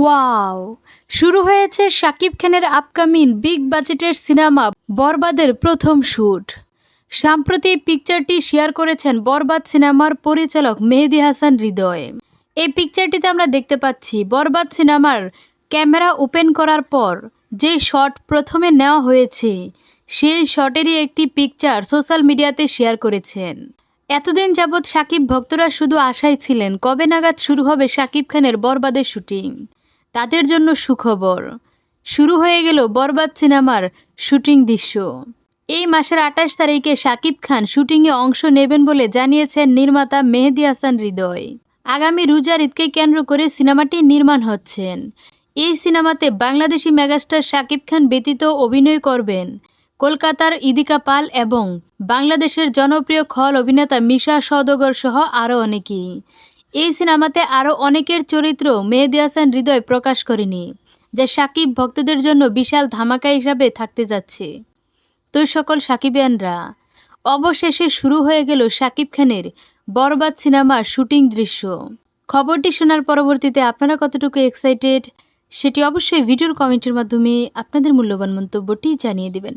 Wow. শুরু হয়েছে শাকিব খানের আপকামিং বিগ বাজেটের সিনেমা বরবাদের প্রথম শ্যুট সম্প্রতি পিকচারটি শেয়ার করেছেন বরবাদ সিনেমার পরিচালক মেহেদি হাসান হৃদয়। এই পিকচারটিতে আমরা দেখতে পাচ্ছি, বরবাদ সিনেমার ক্যামেরা ওপেন করার পর যে শট প্রথমে নেওয়া হয়েছে, সেই শটেরই একটি পিকচার সোশ্যাল মিডিয়াতে শেয়ার করেছেন। এতদিন যাবৎ সাকিব ভক্তরা শুধু আশায় ছিলেন, কবে নাগাদ শুরু হবে সাকিব খানের বরবাদের শুটিং? তাদের জন্য সুখবর। শুরু হয়ে গেল বরবাদ সিনেমার শুটিং দৃশ্য। এই মাসের আঠাশ তারিখে সাকিব খান শুটিংয়ে অংশ নেবেন বলে জানিয়েছেন নির্মাতা মেহেদি হাসান হৃদয়। আগামী রোজার ঈদকে কেন্দ্র করে সিনেমাটি নির্মাণ হচ্ছেন। এই সিনেমাতে বাংলাদেশি মেগাস্টার সাকিব খান ব্যতীত অভিনয় করবেন কলকাতার ইদিকা পাল এবং বাংলাদেশের জনপ্রিয় খল অভিনেতা মিশা সদগর সহ আরও অনেকেই। এই সিনেমাতে আরও অনেকের চরিত্র মেহেদি হাসান হৃদয় প্রকাশ করেনি, যা সাকিব ভক্তদের জন্য বিশাল ধামাকা হিসাবে থাকতে যাচ্ছে। তো সকল সাকিবিয়ানরা, অবশেষে শুরু হয়ে গেল সাকিব খানের বরবাদ সিনেমার শুটিং দৃশ্য। খবরটি শোনার পরবর্তীতে আপনারা কতটুকু এক্সাইটেড সেটি অবশ্যই ভিডিওর কমেন্টের মাধ্যমে আপনাদের মূল্যবান মন্তব্যটি জানিয়ে দিবেন।